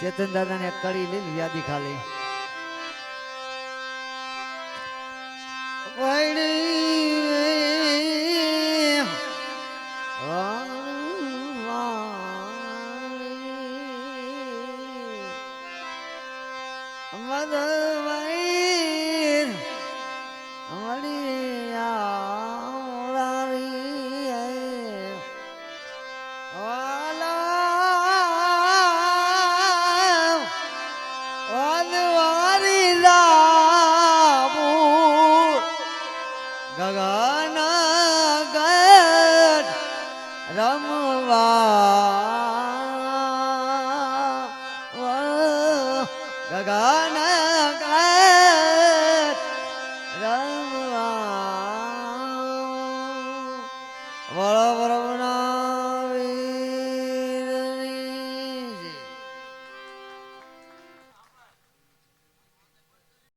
ચેતન દાદા ને કળી લઈ વ્યાધી ખાલી Oh! ગગન ગઢ રમવા. ગગન ગઢ રમવા. વળ વરવના